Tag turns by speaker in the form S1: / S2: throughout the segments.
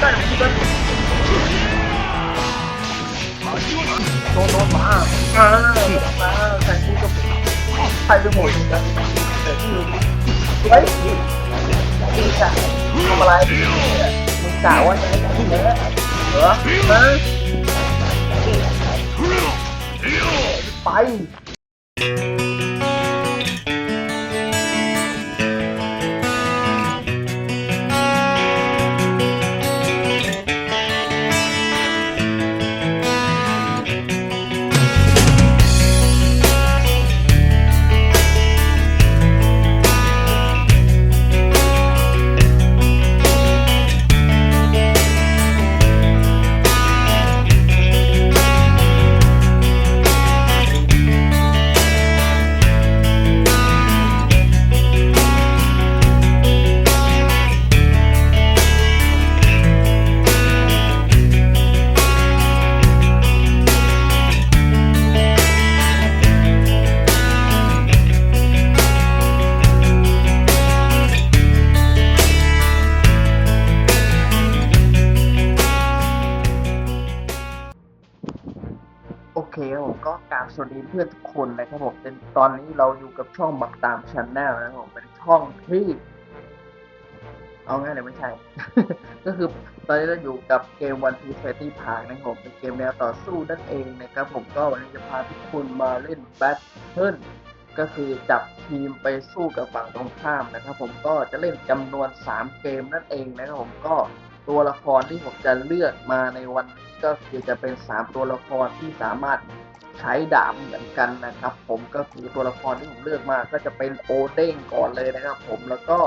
S1: ได้เหมือนกันโดนโดนมามามาใส่กูกับใครไปหมดเลยนะแต่ที่รู้ไว้ดีจ้ะทำอะไรมึงกล่าวว่าจะให้กูแพ้เหรอฮะไป วัสดีเพื่อนทุกคนนะครับผมเป็นตอนนี้เราอยู่กับช่องบักตามชันแนลนะครับผมเป็นช่องที่ เอาง่ายเลยไม่ใช่ ก็คือตอนนี้เราอยู่กับเกมวันพีเฟตี้พาร์นะครับผมเป็นเกมแนวต่อสู้นั่นเองนะครับผมก็วันนี้จะพาทุกคนมาเล่นแบทเทิลก็คือจับทีมไปสู้กับฝั่งตรงข้ามนะครับผมก็จะเล่นจำนวน 3 เกมนั่นเองนะครับผมก็ตัวละครที่ผมจะเลือกมาในวันนี้ก็คือจะเป็น 3 ตัวละครที่สามารถ ใช้ดาบเหมือนกันนะครับ ผมก็คือตัวละครที่ผมเลือกมาก็จะเป็นโอเด้งก่อนเลยนะครับ ผมแล้วก็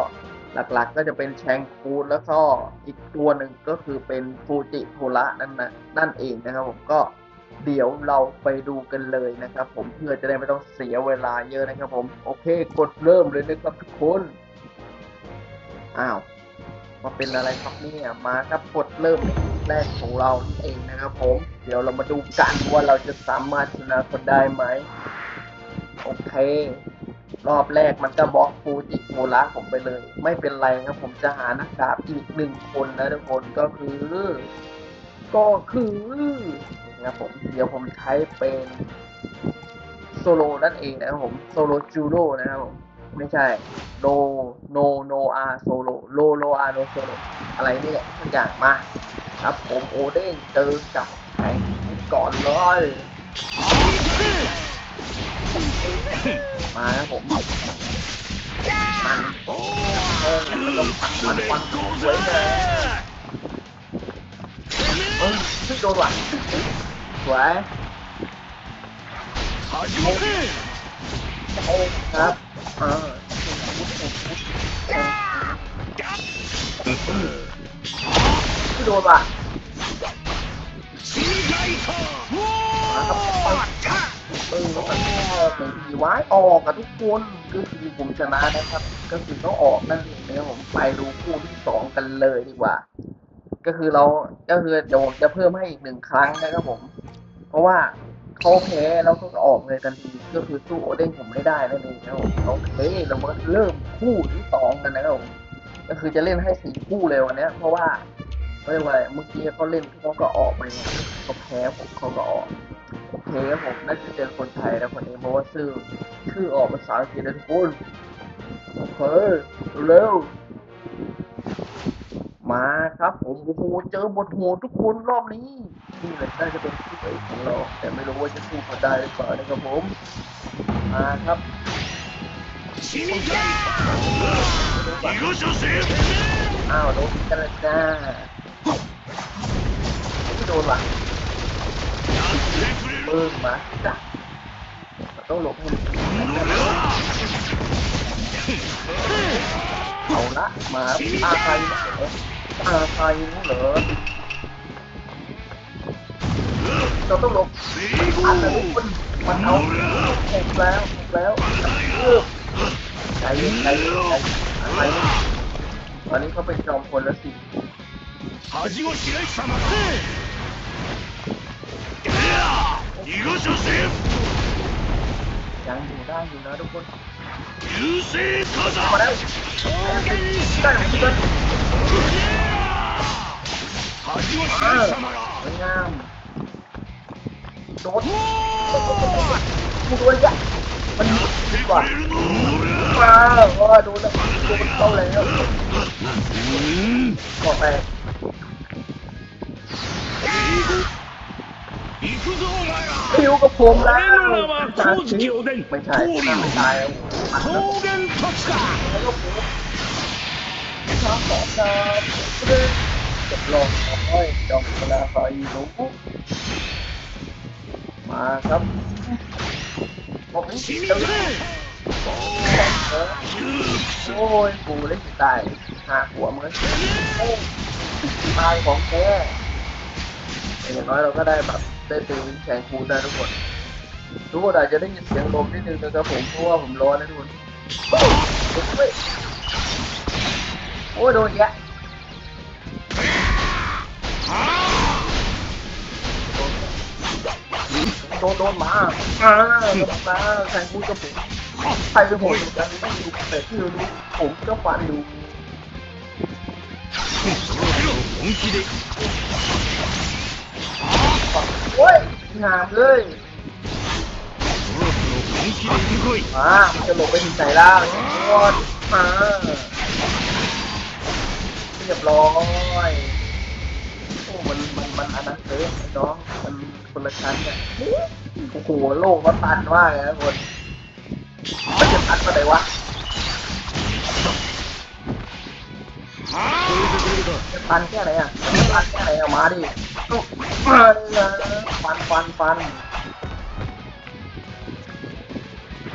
S1: หลักๆก็จะเป็นแชงคูนแล้วก็อีกตัวหนึ่งก็คือเป็นฟูจิโทระนั่นนะนั่นเองนะครับ ผมก็เดี๋ยวเราไปดูกันเลยนะครับ ผมเพื่อจะได้ไม่ต้องเสียเวลาเยอะนะครับ ผมโอเค กดเริ่มเลยนะครับทุกคนอ้าว มาเป็นอะไรครับเนี่ยมาครับกดเริ่มแรกของเราเองนะครับผม เดี๋ยวเรามาดูกันว่าเราจะสามารถชนะคนได้ไหมโอเค รอบแรกมันก็บล็อกฟูจิโมระผมไปเลย ไม่เป็นไรครับผมจะหานักดาบอีกหนึ่งคนนะทุกคนก็คือ ก็คือนะผมเดี๋ยวผมใช้เป็นโซโลนั่นเองนะครับผมโซโลจูโร่นะครับผม ไม่ใช่ โน โน โนอาโซโล โล โลอาโนโซโล อะไรนี่แหละทุกอย่างมา ครับผมโอเด้งเจอกับแข่งก่อนเลยมาครับผมมันเออมันก็มันฟันสวยเลยเออซึ่งโดนว่ะสวยโอ้ครับ เออโดนว่ะมาครับเออแล้วมันก็เป็นทีไว้ออกกับทุกคนก็คือผมชนะนะครับ ก็คือต้องออกนั่นเองนะครับผมไปดูคู่ที่สองกันเลยดีกว่า ก็คือเราก็คือเดี๋ยวผมจะเพิ่มให้อีกหนึ่งครั้งนะครับผม เพราะว่า เขาแพ้แล้วเขาก็ออกเลยทันทีก็คือสู้โอเด้งผมไม่ได้นั่นเองครับผมโอเคเรามาเริ่มคู่ที่สองกันนะครับผมก็คือจะเล่นให้สี่คู่เลยวันนี้เพราะว่าไม่ว่าเมื่อกี้เขาเล่นเขาก็ออกไปเขาแพ้ผมเขาก็ออกโอเคครับผมน่าจะเป็นคนไทยนะคนนี้เพราะว่าชื่อชื่อออกภาษาอังกฤษนะทุกคนโอเคเร็ว มาครับผมโอ้โหเจอบทโหดทุกคนรอบนี้นี่แหละน่าจะเป็นคู่เอกของเรา แต่ไม่รู้ว่าจะสู้เขาได้หรือเปล่านะครับผมมาครับอ้าวโดนกันและจ้าไม่โดนว่ะเบิ้งมาจ้ะเราต้องหลบมันเอาละมาอาใครเหร ออาใครเหรอเราต้องหลบอันนั้นมันมันเอาหกแล้วหกแล้วเออใจเย็นใจเย็นใจเย็นอะไรเนี่ยตอนนี้เขาเป็นจอมพลแล้วสิ
S2: 恥を知らい貴様逃がしゃせ
S1: ยังอยู่ได้อยู่นะทุกคนมาแล้วได้ของ
S2: คุณเเออ
S1: สวยามโดนกูโดนจ้ะมัน
S2: ดี
S1: กว่ามาว่าโดนแล้วโดนเข้าแล้วก็ไป คิวกับผม
S2: นะ
S1: ไม่ใช่ไม่ใช่
S2: ไม่ใช่
S1: ไม่ใช่ไม่ใช่ไม่ใช่ไม่ใช่ไม่ใช่ไม่ใช่ไม่ใช่ไม่ใช่ไม่ใช่ไม่
S2: ใเลย
S1: โอ้ยปูเล็กตายหาหัวมันตายของแท้อย่างน้อยเราก็ได้แบบ ได้เป็นแข่งคูได้ทุกคนทุกคนอาจจะได้ยินเสียงลมนิดนึงนะครับผมเพราะว่าผมร้อนนะทุกคนโอ้ยโดนแยะโดนโดนมาอ่าโนมาแทงคูจะผมใครเป็นผมกันไม่ดูแต่ที่รู้ผมก็ฟันดู โอ้ยหามเลยมาจะหลบไปถึงไหนล่ะวอดมาเรียบร้อยโอ้มันมันมันอันนั้นเลยน้องมันคนละชั้นเนี่ยโอ้โหโลกมันตันมากเลยนะคนมันจะตันมาไหนวะจะตันแค่ไหนอะตันแค่ไหนเอามาดิ มาดินะฟันฟันฟัน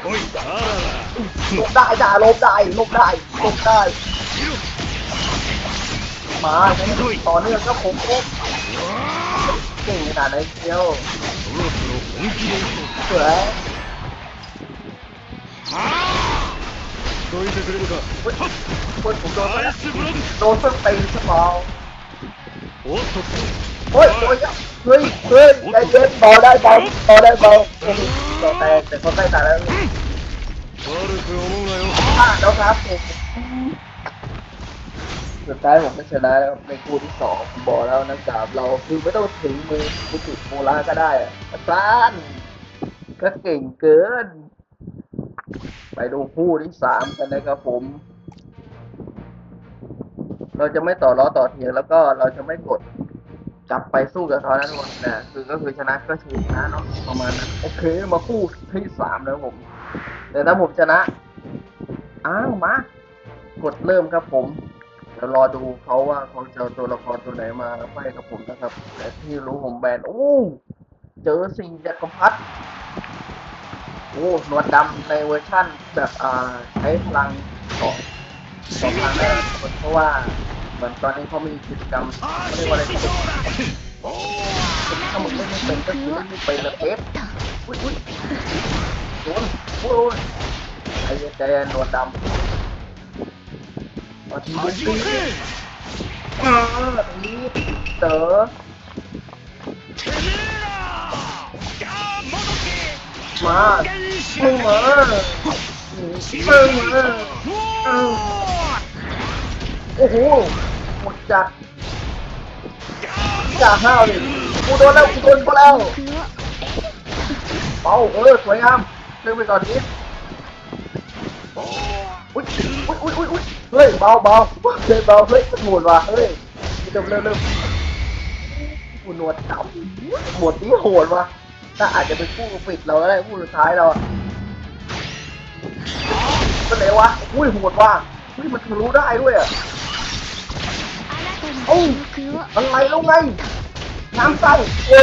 S2: おいあらら
S1: ลบได้จ้าลบได้ลบได้ลบได้ มาต่อเนื่องก็ผมโอ้เก่งขนาดไหนเชียว
S2: そろそろ本気で行こ
S1: สวย
S2: うどいてくれるか
S1: คนผมโดน
S2: ナイスブロック
S1: โดนส้นตีนสมอง
S2: おっとっ
S1: ฮ้ยโอ้ยเฮ้ยเฮ้ยใจเย็นเบาได้เบาเบาได้เบาอ้ต่อแตกแต่คนใกล้ตายแล้วน่าดแล้วครับสุดท้ายผมก็ชนะแล้วในคู่ที่สองผมบอกแล้วนะกดาบเราคือไม่ต้องถึงมือคุติดโมลาก็ได้อะซานก็เก่งเกิน ไปดูคู่ที่สามกันนะครับผม เราจะไม่ต่อล้อต่อเถียงแล้วก็เราจะไม่กด จับไปสู้กับเขานั้นหมดนะคือก็คือชนะก็คือชนะเนาะประมาณนั้นโอเคมาคู่ที่สามแล้วผม แต่ถ้าผมชนะ อ้าวมากดเริ่มครับผมเดี๋ยวรอดูเขาว่าเขาจะเอาตัวละครตัวไหนมาไฟกับผมนะครับ แต่ที่รู้ผมแบนโอ้เจอสิ่งจักรพรรดิโอ้หนวดดำในเวอร์ชั่นแบบอ่าใช้พลังต่อต่อพลังได้เพราะว่า เหมือนตอนนี้เขามีกิจกรรมไม่ยกว่าอะไรถ้ามถ้ามันไม่เป็นก็คือไม่เป็นละเทปอุ้ยอุ้ยโดนโอ้ยไอ้เจนนโดดำมาทีเดี
S2: ยว
S1: อ่านี่เต๋อมามึงมามึงมา โอ้โหหมดจัดจ่าห้าวดิกูโดนแล้วกูโดนเขาแล้วเบาเออสวยงามเล่นไปก่อนนิดอุ้ยอุ้ยอุ้ยอุ้ยอุ้ยเฮ้ยเบาเบาเฮ้ยเบาเฮ้ยหมดว่ะเฮ้ยเริ่มเริ่มเริ่มกูหนวดดำหมดนี้โหดว่ะถ้าอาจจะเป็นคู่ปิดเราก็ได้คู่สุดท้ายเราเป็นไหนวะอุ้ยโหดว่ะอุ้ยมันทะลุได้ด้วยอะ
S3: โอ้
S1: มันไหลลงไงน้ำเศร้าโอ้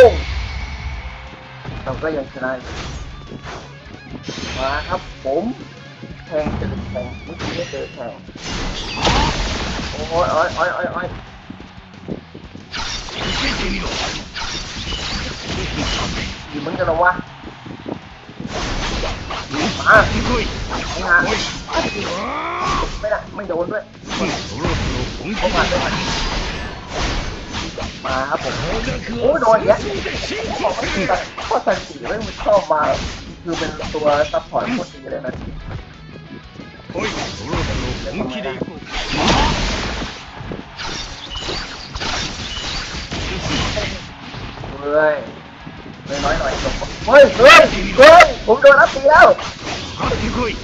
S1: เราก็ยังชนะมาครับผมแทงจะแทงไม่อกี้เจอแทงโอ้ยโอ้ยโอ้ยโอ้ยโอ้ยอยู่เหมือนกันหรอวะมามาไม่ได้ไม่โดนด้วยเข้ามาด้วย มาครับผม
S2: お
S1: โอ้ยโดนอีกแล้ว
S2: で進
S1: บอกว่าแต่ข้อสันสีไม่มันเข้ามา คือเป็นตัวซัพพอร์ตโคตรดีเลยนะ
S2: おいそろそろ本気で行こう
S1: เฮ้ยเฮ้ยน้อยหน่อยจบเฮ้ยเฮ้ยเฮ้ยผมโดนรับตีแล้ว
S2: かかってこい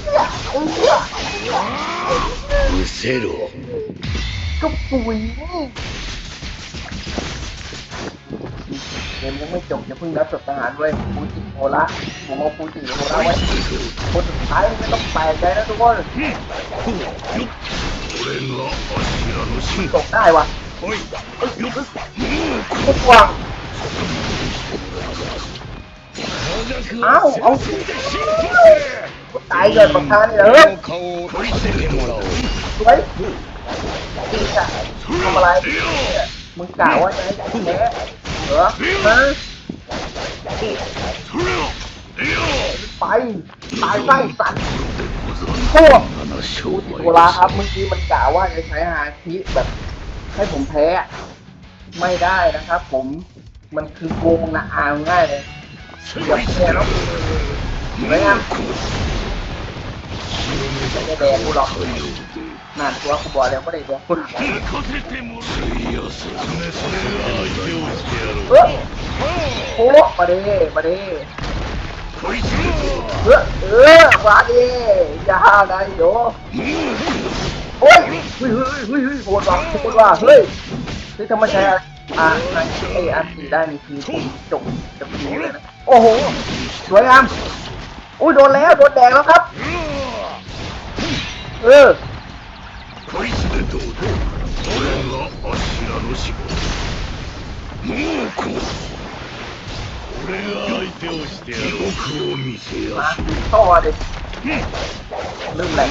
S1: ไ เกมยังไม่จบอย่าเพิ่งรับจบทหารด้วยฟูจิโฮละผมเอาฟูจิโฮละไว้คนสุดท้ายไม่ต้องแปลกใจนะทุกคนตกได้วะทุกวั
S2: ง
S1: เอาเอาตายเกิดประธานเล
S2: ย
S1: สวยดีจ้ะทำอะไรมึงกล่าวว่าจะให้แพ้ เหรอฮะไปตายไปสัตว์โอ้
S2: ดูติ
S1: โกลาครับเมื่อกี้มันกล่าวว่าจะใช้ฮาคิแบบให้ผมแพ้ ไม่ได้นะครับผมมันคือโกงนะอาง่ายเลยอย่าแพ้แล้วไม่งั้นไม่ได้แดงกูหรอก นั่นตัวกูบอกแล้วไม่ได้บอก
S2: คน
S1: เออโอ้มาดีมาดิเออเออมาดิอย่าได้โยโอ้ยเฮ้ยเฮ้ยเฮ้ยโหดว่ะโหดว่ะเฮ้ยนี่ทำไมใช้อ่าไออาร์ตีได้นี่คือจบจบทีเลยนะโอ้โหสวยงามอุ้ยโดนแล้วโดนแดงแล้วครับเออ
S2: こいつでどうだ俺があしらの仕事もうこう俺が相手をしてやろう記憶を見せや
S1: มา
S2: し
S1: เข้ามาดิเริ่มแหลก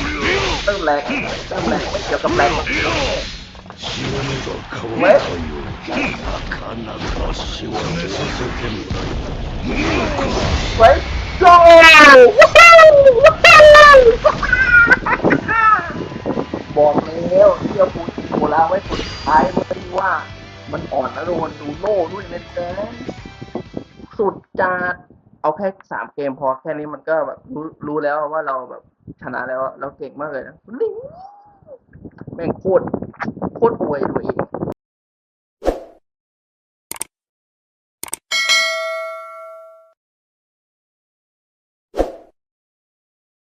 S1: เริ่มแหลกเริ่มแหลกไม่เกี่ยวกับแหลก
S2: 血を目が乾いたよなかなか血を目させてもらうもうこう
S1: ไว้โจ บอกแล้วเที่ยวปูติโคลาไว้สุดท้ายไม่ได้ว่า มันอ่อนนะโรนดูโน่ด้วยนะจ๊สุดจัดเอาแค่สามเกมพอแค่นี้มันก็แบบรู้รู้แล้วว่าเราแบบชนะแล้วเราเก่งมากเลยนะแม่งโคตรโคตรอวยตัวเอง